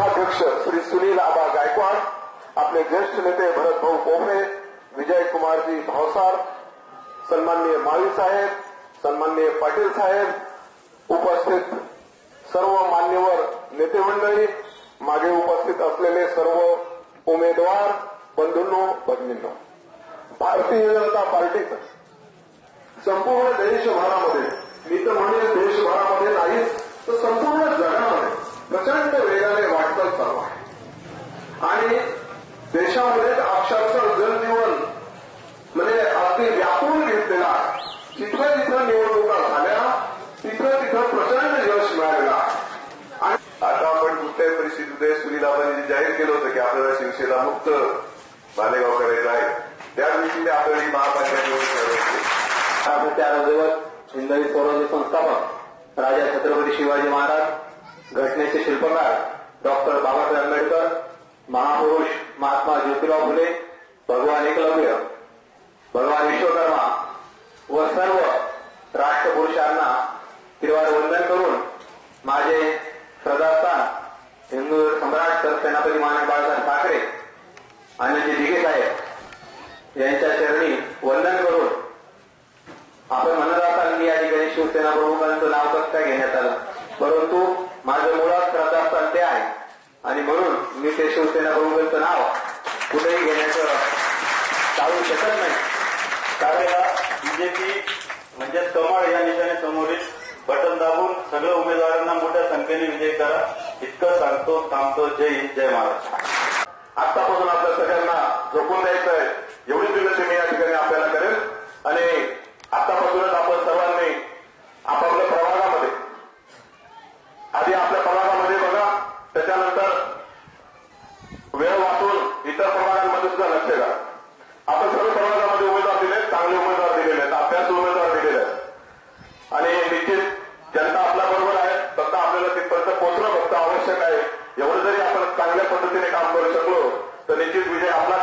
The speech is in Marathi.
अध्यक्ष श्री सुनील आबा गायकवाड आपले ज्येष्ठ नेते भरत भाऊ पोफळे विजय कुमारजी भावसार सन्माननीय माळी साहेब सन्माननीय पाटील साहेब उपस्थित सर्व मान्यवर नेते मंडळी मागे उपस्थित असलेले सर्व उमेदवार बंधूंनो भगिनींनो भारतीय जनता पार्टीचं संपूर्ण देशभरामध्ये मी तर म्हणेन देशभरामध्ये नाहीच तर संपूर्ण आणि देशामध्ये अक्षरशः जनजीवन म्हणजे अगदी व्यापून घेतलेला आहे. जिथं जिथं निवडणुका झाल्या तिथं तिथं प्रचंड यश मिळालेलं आहे. आणि आता आपण कुठल्याही परिस्थितीमध्ये सुनील आबांनी जाहीर केलं होतं की आपल्याला शिवसेना मुक्त मालेगाव करायचं आहे त्या दृष्टीने आपल्याला ही महापालिका निवडणूक लढवायची रजेवर हिंदवी स्वराज्य संस्थापक राजा छत्रपती शिवाजी महाराज घटनेचे शिल्पकार डॉक्टर बाबासाहेब आंबेडकर महापुरुष महात्मा ज्योतिराव फुले भगवान एकलव्य भगवान विश्वकर्मा व सर्व राष्ट्रपुरुषांना त्रिवार वंदन करून माझे श्रद्धास्थान हिंदू सम्राट सेनापती मानक बाळासाहेब ठाकरे आणि जे दिघे साहेब यांच्या चरणी वंदन करून आपण म्हणत असाल की या ठिकाणी शिवसेना प्रमुखांचं नाव कसं काय घेण्यात आलं? परंतु माझं मुळात श्रद्धास्थान ते आहे आणि म्हणून मी ते शिवसेना प्रमुखांचं नाव कुठेही घेण्याचं टाळू शकत नाही. कारण बीजेपी म्हणजे कमळ या नेत्याने समोरील बटन दाबून सगळ्या उमेदवारांना मोठ्या संख्येने विजय करा इतकं सांगतो थांबतो. जय हिंद जय महाराष्ट्र. आतापासून आपल्या सगळ्यांना झोपून द्यायचं आहे एवढी পদ্ধতিতে কাম করে থাকল তো নিশ্চিত বিজয় আপনার